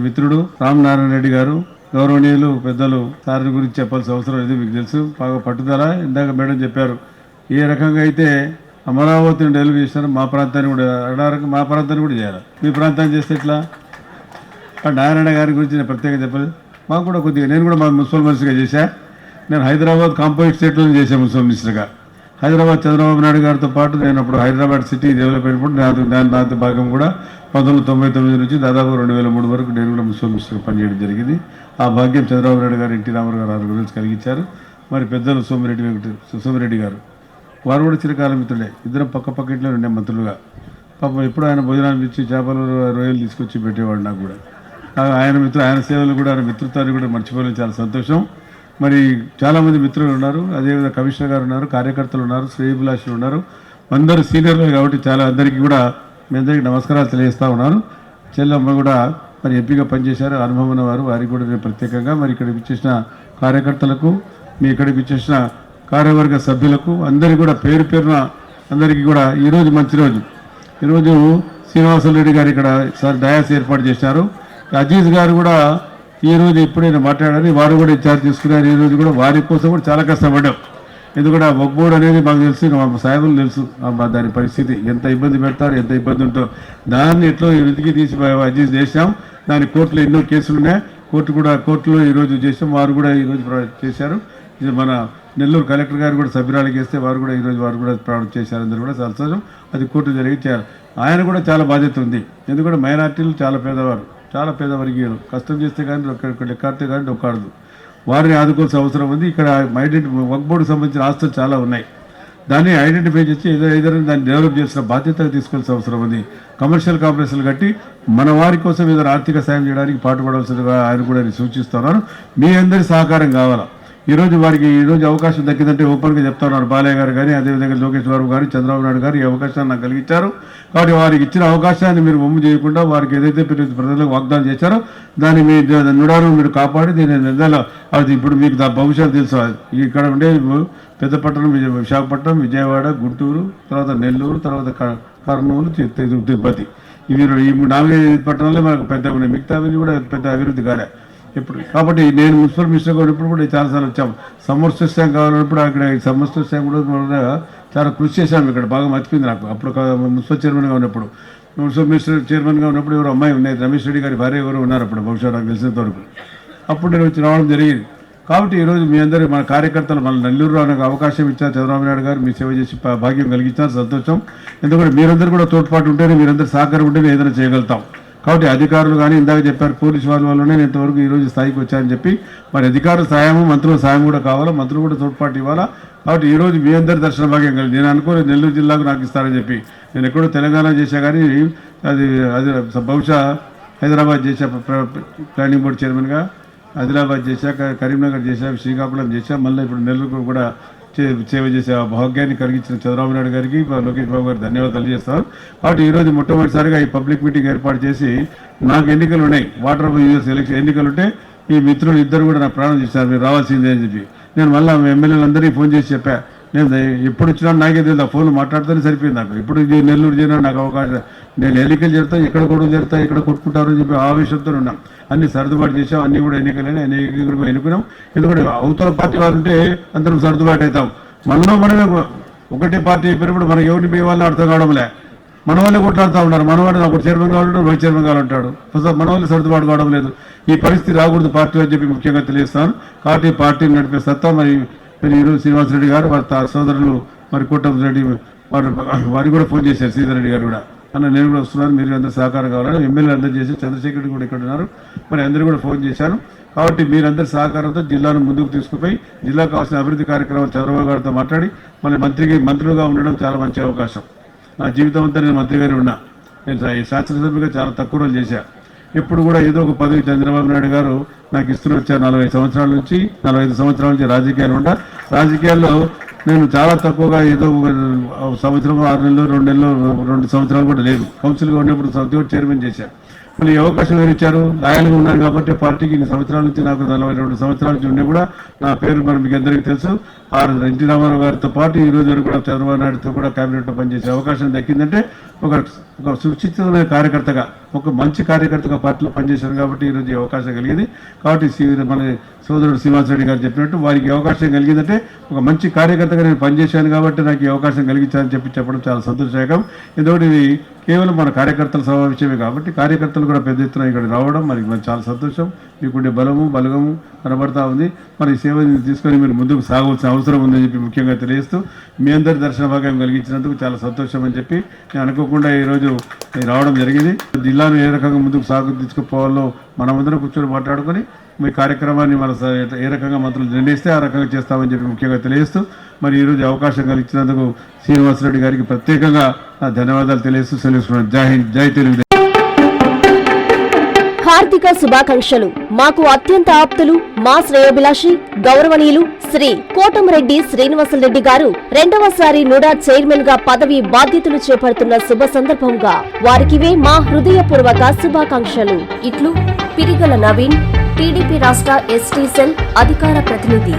మిత్రుడు రామనారాయణ రెడ్డి గారు గౌరవనీయులు పెద్దలు సార్ గురించి చెప్పాల్సిన అవసరం లేదు మీకు తెలుసు. బాగా పట్టుదల ఇందాక మేడం చెప్పారు. ఏ రకంగా అయితే అమరావతిని డెలివరీ చేశారో మా ప్రాంతాన్ని కూడా అడారకు మా ప్రాంతాన్ని కూడా చేయాలి. మీ ప్రాంతాన్ని చేస్తే ఎట్లా? నారాయణ గారి గురించి నేను ప్రత్యేకంగా చెప్పలేదు. మాకు కూడా కొద్దిగా నేను కూడా మా మున్సిపల్ మినిస్టర్గా చేశా. నేను హైదరాబాద్ కాంపోజిట్ స్టేట్లో చేశాను మున్సిపల్ మినిస్టర్గా. హైదరాబాద్ చంద్రబాబు నాయుడు గారితో పాటు నేను అప్పుడు హైదరాబాద్ సిటీ డెవలప్ అయినప్పుడు నాతో దాని దాంతో భాగం కూడా పంతొమ్మిది వందల తొంభై తొమ్మిది నుంచి దాదాపు రెండు వేల మూడు వరకు నేను కూడా మున్సిపల్ మినిస్టర్గా పనిచేయడం జరిగింది. ఆ భాగ్యం చంద్రబాబు నాయుడు గారు ఎన్టీ రామారావు గారు ఆరు గురించి కలిగించారు. మరి పెద్దలు సోమిరెడ్డి వెంకట సోమిరెడ్డి గారు. వారు కూడా చిరకాల మిత్రులే. ఇద్దరం పక్క పక్క ఇంట్లో ఉండే మంత్రులుగా. పాపం ఎప్పుడు ఆయన భోజనాలు ఇచ్చి చేపలు రొయ్యలు తీసుకొచ్చి పెట్టేవాడు నాకు కూడా. ఆయన మిత్రులు ఆయన సేవలు కూడా ఆయన మిత్రత్వాన్ని కూడా మర్చిపోలేదు చాలా సంతోషం. మరి చాలామంది మిత్రులు ఉన్నారు. అదేవిధంగా కమిషనర్ గారు ఉన్నారు కార్యకర్తలు ఉన్నారు శ్రేయభిలాషులు ఉన్నారు. అందరూ సీనియర్లు కాబట్టి చాలా అందరికీ కూడా మీ అందరికీ నమస్కారాలు తెలియజేస్తూ ఉన్నాను. చెల్లమ్మ కూడా మరి ఎంపీగా పనిచేశారు. అనుభవం ఉన్నవారు వారికి కూడా నేను ప్రత్యేకంగా మరి ఇక్కడికి వచ్చేసిన కార్యకర్తలకు మీ ఇక్కడికి వచ్చేసిన కార్యవర్గ సభ్యులకు అందరికీ కూడా పేరు పేరున అందరికీ కూడా ఈరోజు మంచి రోజు. ఈరోజు శ్రీనివాసరెడ్డి గారు ఇక్కడ సార్ డయాస్ ఏర్పాటు చేశారు. అజీజ్ గారు కూడా ఈ రోజు ఎప్పుడైనా మాట్లాడారు వారు కూడా ఇన్ఛార్జ్ తీసుకున్నారు ఈ రోజు కూడా వారి కోసం కూడా చాలా కష్టపడ్డాం. ఎందుకంటే ఒక్కోడు అనేది మాకు తెలుసు మా సాహెబులు తెలుసు మా దాని పరిస్థితి ఎంత ఇబ్బంది పెడతారు ఎంత ఇబ్బంది ఉంటుందో దాన్ని ఎట్లో వెతికి తీసి అడ్జస్ట్ చేశాం. దాని కోర్టులో ఎన్నో కేసులు ఉన్నాయి. కోర్టు కూడా కోర్టులో ఈరోజు చేసాం వారు కూడా ఈరోజు చేశారు. ఇది మన నెల్లూరు కలెక్టర్ గారు కూడా సభ్యురాలకి వేస్తే వారు కూడా ఈరోజు వారు కూడా ప్రారంభం చేశారు. అందరూ కూడా చాలా అది కోర్టు జరిగి ఆయన కూడా చాలా బాధ్యత ఉంది. ఎందుకంటే మైనార్టీలు చాలా పేదవారు. చాలా పేద వర్గీయులు. కష్టం చేస్తే కానీ ఒక్క లెక్కాడితే కానీ ఒక్కాడదు వారిని ఆదుకోవాల్సిన అవసరం ఉంది. ఇక్కడ ఐడెంటి వర్క్ బోర్డు సంబంధించిన ఆస్తులు చాలా ఉన్నాయి. దాన్ని ఐడెంటిఫై చేసి ఏదో ఏదైనా దాన్ని డెవలప్ చేసిన బాధ్యత తీసుకోవాల్సిన అవసరం ఉంది. కమర్షియల్ కాంప్లెక్స్లు కట్టి మన వారి కోసం ఏదైనా ఆర్థిక సాయం చేయడానికి పాటుపడవలసిందిగా ఆయన కూడా నేను సూచిస్తున్నాను. మీ అందరి సహకారం కావాలా? ఈరోజు వారికి ఈరోజు అవకాశం దక్కిందంటే ఓపెన్గా చెప్తా ఉన్నారు బాలయ్య గారు కానీ అదేవిధంగా లోకేష్ బాబు గారు చంద్రబాబు నాయుడు గారు ఈ అవకాశాన్ని నాకు కలిగించారు. కాబట్టి వారికి ఇచ్చిన అవకాశాన్ని మీరు ఒమ్ము చేయకుండా వారికి ఏదైతే ప్రజలకు వాగ్దానం చేశారో దాన్ని మీ నుడాను మీరు కాపాడి దీని నిర్ణయాలు అది ఇప్పుడు మీకు దా భవిష్యత్తు తెలుసు ఇక్కడ ఉండే పెద్ద పట్టణం విజయ విశాఖపట్నం విజయవాడ గుంటూరు తర్వాత నెల్లూరు తర్వాత క- కర్నూలు తిరుపతి. ఇవి ఈ నాలుగైదు పట్టణాలే మనకు పెద్ద ఉన్నాయి మిగతావి కూడా పెద్ద అభివృద్ధి కాలే. ఇప్పుడు. కాబట్టి నేను మున్సిపల్ మినిస్టర్ ఉన్నప్పుడు కూడా చాలాసార్లు వచ్చాం. సమస్య కావాలన్నప్పుడు అక్కడ సమర్శిస్తాం సమస్య కూడా కూడా చాలా కృషి చేశాము ఇక్కడ. బాగా మర్చిపోయింది నాకు. అప్పుడు మున్సిపల్ చైర్మన్గా ఉన్నప్పుడు. మున్సిపల్ మినిస్టర్ చైర్మన్గా ఉన్నప్పుడు ఎవరు అమ్మాయి ఉన్నాయి రమేష్ రెడ్డి గారి భార్య ఎవరు ఉన్నారు అప్పుడు. బహుశా నాకు తెలిసినంత వరకు. అప్పుడు నేను వచ్చి రావడం జరిగింది. కాబట్టి ఈరోజు మీ అందరూ మన కార్యకర్తలు మన నెల్లూరు నాకు అవకాశం ఇచ్చారు. చంద్రబాబు నాయుడు గారు మీ సేవ చేసి భాగ్యం కలిగించారు సంతోషం. ఎందుకంటే మీరందరూ కూడా తోడ్పాటు ఉంటేనే మీరందరూ సహకారం ఉంటేనే ఏదైనా చేయగలుగుతాం. కాబట్టి అధికారులు కానీ ఇందాక చెప్పారు పోలీసు వాళ్ళ వల్లనే నేను ఇంతవరకు ఈ రోజు స్థాయికి వచ్చానని చెప్పి మరి అధికారుల సాయము మంత్రుల సాయం కూడా కావాలా మంత్రులు కూడా తోడ్పాటు ఇవ్వాలా? కాబట్టి ఈరోజు మీ అందరి దర్శన భాగ్యం కలిగి నేను అనుకోని నెల్లూరు జిల్లాకు నాకు ఇస్తారని చెప్పి. నేను ఎక్కడో తెలంగాణ చేశా కానీ అది అది బహుశా హైదరాబాద్ చేశా ప్లానింగ్ బోర్డు చైర్మన్గా. ఆదిలాబాద్ చేశాక కరీంనగర్ చేశా శ్రీకాకుళం చేశా మళ్ళీ ఇప్పుడు నెల్లూరు కూడా సేవ చేసే ఆ భాగ్యాన్ని కలిగించిన చంద్రబాబు నాయుడు గారికి లోకేష్ బాబు గారికి ధన్యవాదాలు తెలియజేస్తాను. కాబట్టి ఈరోజు మొట్టమొదటిసారిగా ఈ పబ్లిక్ మీటింగ్ ఏర్పాటు చేసి నాకు ఎన్నికలు ఉన్నాయి. వాటర్ యూఎస్ ఎలక్షన్ ఎన్నికలు ఉంటే ఈ మిత్రులు ఇద్దరు కూడా నా ప్రాణం చేశారు మీరు రావాల్సిందే అని చెప్పి. నేను మళ్ళీ ఎమ్మెల్యేలందరికీ ఫోన్ చేసి చెప్పా. నేను ఎప్పుడు వచ్చినా నాకే తెలియదు ఆ ఫోన్ మాట్లాడితేనే సరిపోయింది నాకు. ఇప్పుడు నెల్లూరు చేయడం నాకు అవకాశం నేను ఎన్నికలు చేస్తా ఇక్కడ కూడా చేస్తా ఇక్కడ కొట్టుకుంటారు అని చెప్పి ఆవేశంతో ఉన్నాం. అన్ని సర్దుబాటు చేసాం అన్ని కూడా ఎన్నికలని ఎన్నికలు ఎన్నుకున్నాం. ఎందుకంటే అవతల పార్టీ వారు ఉంటే అందరం సర్దుబాటు అవుతాం. మనలో మనమే ఒకటే పార్టీ అయిపోయినప్పుడు మనకి ఎవరిని పోయి వాళ్ళని అర్థం కావడంలే. మన వాళ్ళే కొట్లాడుతూ ఉన్నారు. మన వాడు నాకు చైర్మన్ కావాలంటాడు వైస్ చైర్మన్ కావాలంటాడు. మన వాళ్ళు సర్దుబాటు కావడం లేదు. ఈ పరిస్థితి రాకూడదు పార్టీ అని చెప్పి ముఖ్యంగా తెలియస్తాను కాబట్టి పార్టీని నడిపే సత్తా మరి మరి ఈరోజు శ్రీనివాసరెడ్డి గారు వారి సోదరులు మరి కుటుంబ రెడ్డి వారు వారికి కూడా ఫోన్ చేశారు శ్రీధర్ రెడ్డి గారు కూడా. అన్న నేను కూడా వస్తున్నాను మీరు అందరూ సహకారం కావాలని ఎమ్మెల్యే అందరూ చేసి చంద్రశేఖర్ కూడా ఇక్కడ ఉన్నారు. మరి అందరూ కూడా ఫోన్ చేశాను. కాబట్టి మీరందరి సహకారంతో జిల్లాను ముందుకు తీసుకుపోయి జిల్లాకు కావాల్సిన అభివృద్ధి కార్యక్రమం చంద్రబాబు గారితో మాట్లాడి మళ్ళీ మంత్రికి మంత్రులుగా ఉండడం చాలా మంచి అవకాశం. నా జీవితం అంతా నేను మంత్రిగానే ఉన్నా. నేను శాసనసభ్యుగా చాలా తక్కువ రోజులు చేశాను ఎప్పుడు కూడా ఏదో ఒక పదవి చంద్రబాబు నాయుడు గారు నాకు ఇస్తూ వచ్చారు నలభై సంవత్సరాల నుంచి నలభై ఐదు సంవత్సరాల నుంచి రాజకీయాలు ఉండ. రాజకీయాల్లో నేను చాలా తక్కువగా ఏదో ఒక సంవత్సరం ఆరు నెలలు రెండు నెలలు రెండు సంవత్సరాలు కూడా లేదు. కౌన్సిల్గా ఉన్నప్పుడు సంవత్సరం చైర్మన్ చేశాను మళ్ళీ ఏ అవకాశం ఎవరు ఇచ్చారు. లాయల్గా ఉన్నాను కాబట్టి పార్టీకి ఇన్ని సంవత్సరాల నుంచి నాకు నలభై రెండు సంవత్సరాల నుంచి ఉండి కూడా నా పేరు మరి మీకు అందరికీ తెలుసు. ఆరు ఎన్టీ రామారావు గారితో పాటు ఈ రోజు వరకు కూడా చంద్రబాబు నాయుడుతో కూడా కేబినెట్లో పనిచేసే అవకాశం దక్కిందంటే ఒక ఒక సుచితమైన కార్యకర్తగా ఒక మంచి కార్యకర్తగా పార్టీలో పనిచేశారు కాబట్టి ఈ రోజు అవకాశం కలిగింది. కాబట్టి మన సోదరుడు శ్రీనివాస్ రెడ్డి గారు చెప్పినట్టు వారికి అవకాశం కలిగిందంటే ఒక మంచి కార్యకర్తగా నేను పనిచేశాను కాబట్టి నాకు ఈ అవకాశం కలిగించాలని చెప్పి చెప్పడం చాలా సంతోషదాయకం ఎందుకంటే ఇది కేవలం మన కార్యకర్తల సమావేశమే కాబట్టి కార్యకర్తలు కూడా పెద్ద ఎత్తున ఇక్కడ రావడం మనకి మనకి చాలా సంతోషం. మీకుండే బలము బలగము కనబడతా ఉంది. మరి ఈ సేవని తీసుకొని మీరు ముందుకు సాగవలసిన అవసరం ఉందని చెప్పి ముఖ్యంగా తెలియజేస్తూ మీ అందరి దర్శన భాగం కలిగించినందుకు చాలా సంతోషం అని చెప్పి నేను అనుకోకుండా ఈరోజు ఈరోజు రావడం జరిగింది. జిల్లాను ఏ రకంగా ముందుకు సాగు తీసుకుపోవాలో మనమందరం కూర్చొని మాట్లాడుకొని మీ కార్యక్రమాన్ని మన ఏ రకంగా మంత్రులు నిర్ణయిస్తే ఆ రకంగా చేస్తామని చెప్పి ముఖ్యంగా తెలియజేస్తూ మరి ఈరోజు అవకాశం కలిగించినందుకు శ్రీనివాసరెడ్డి గారికి ప్రత్యేకంగా ధన్యవాదాలు తెలియజేస్తూ సెలవుస్తున్నాను. జై హింద్ జై తెలుగు. హార్దిక శుభాకాంక్షలు. మాకు అత్యంత ఆప్తులు మా శ్రేయోభిలాషి గౌరవనీయులు శ్రీ కోటమరెడ్డి శ్రీనివాసరెడ్డి గారు. రెండవసారి నుడా చైర్మన్గా పదవి బాధ్యతలు చేపడుతున్న శుభ సందర్భంగా వారికివే మా హృదయపూర్వక శుభాకాంక్షలు. ఇట్లు పిరిగల నవీన్ టీడీపీ రాష్ట్ర ఎస్టీ సెల్ అధికార ప్రతినిధి.